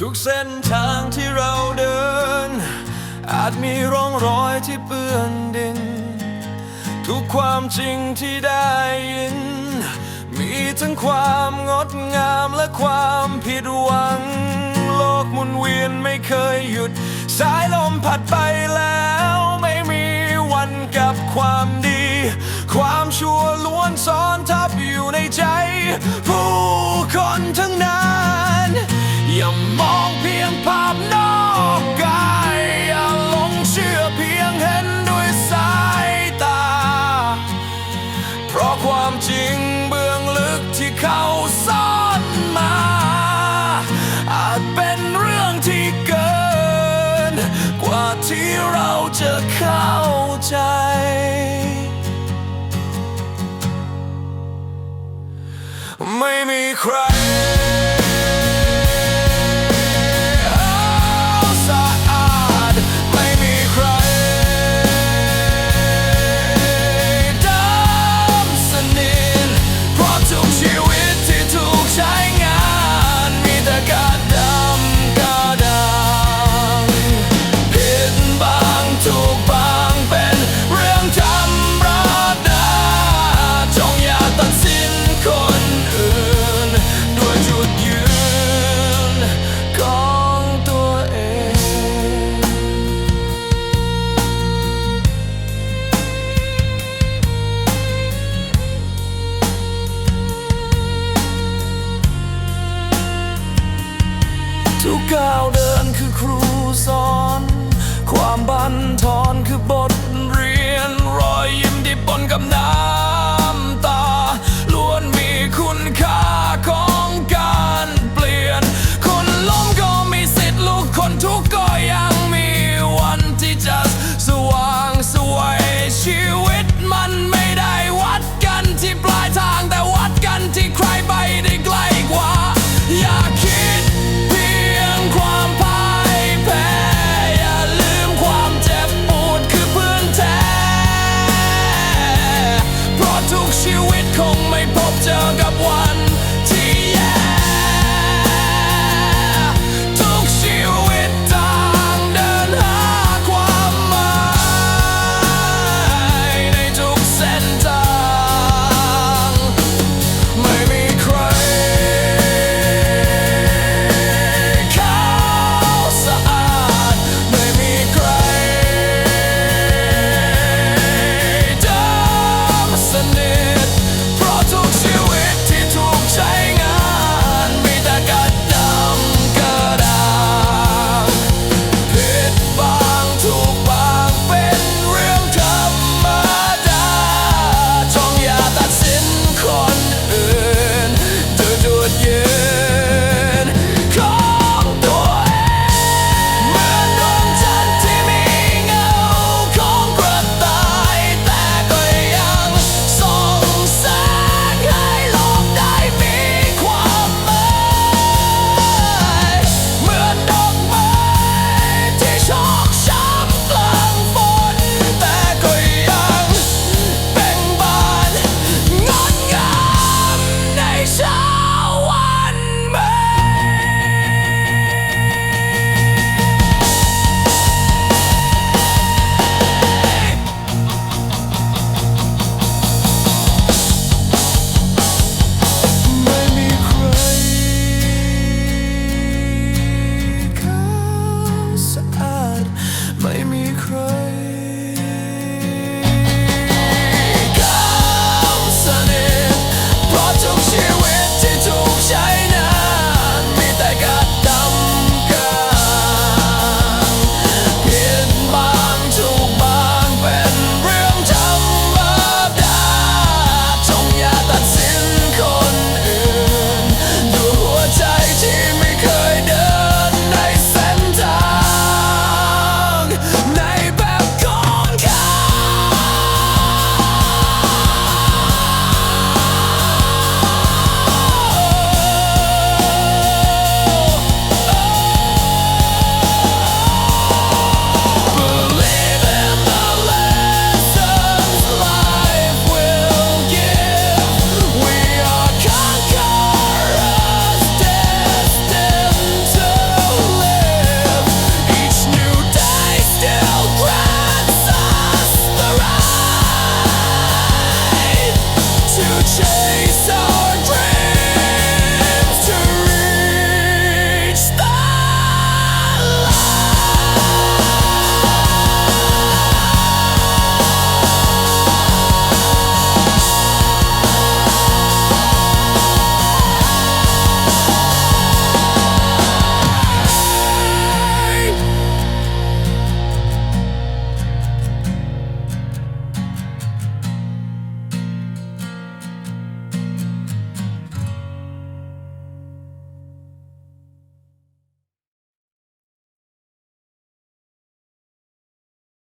ทุกเส้นทางที่เราเดิน อาจมีร่องรอยที่เปื้อนดิน ทุกความจริงที่ได้ยิน มีทั้งความงดงามและความผิดหวัง โลกหมุนเวียนไม่เคยหยุด สายลมพัดไปแล้ว เข้าใจ ไม่มีใคร ก้าวเดินคือครูสอน ความบันทอนคือบทเรียนรอยยิ้มที่ปนกับน้ำ crow